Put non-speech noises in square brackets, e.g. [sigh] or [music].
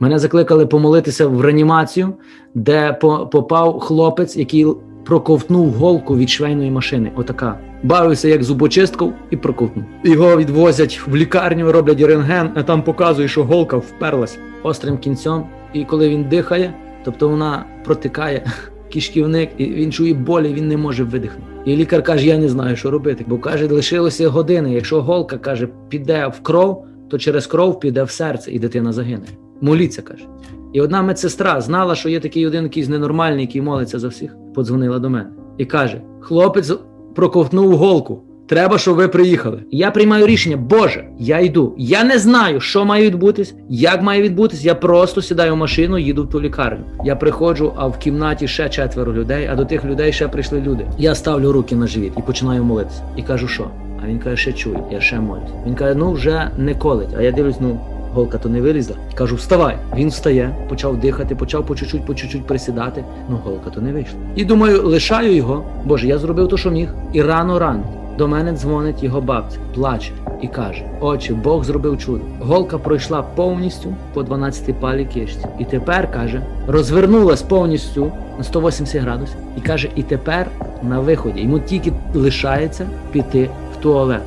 Мене закликали помолитися в реанімацію, де попав хлопець, який проковтнув голку від швейної машини. Отака. Бавився як зубочисткою і проковтнув. Його відвозять в лікарню, роблять рентген, а там показує, що голка вперлась острим кінцем. І коли він дихає, тобто вона протикає [laughs] кишківник, і він чує болі, він не може видихнути. І лікар каже: Я не знаю, що робити. Бо каже, лишилося години. Якщо голка каже, піде в кров, то через кров піде в серце, і дитина загине. Моліться, каже. І одна медсестра знала, що є такий один якийсь ненормальний, який молиться за всіх, подзвонила до мене і каже: Хлопець проковтнув голку. Треба, щоб ви приїхали. Я приймаю рішення, Боже, я йду. Я не знаю, що має відбутись, як має відбутись. Я просто сідаю в машину, їду в ту лікарню. Я приходжу, а в кімнаті ще четверо людей, а до тих людей ще прийшли люди. Я ставлю руки на живіт і починаю молитися. І кажу, що? А він каже, ще чую, я ще молюсь. Він каже, ну вже не колить. А я дивлюсь, ну голка то не вилізла. Кажу, вставай. Він встає, почав дихати, почав по чуть-чуть, по чуть-чуть присідати. Ну голка то не вийшла. І думаю, лишаю його. Боже, я зробив то, що міг. І рано рано до мене дзвонить його бабця, плаче і каже: Отче, Бог зробив чудо. Голка пройшла повністю по 12 палі кишці. І тепер каже, розвернулась повністю на 180 градусів. І каже, і тепер на виході йому тільки лишається піти в туалет.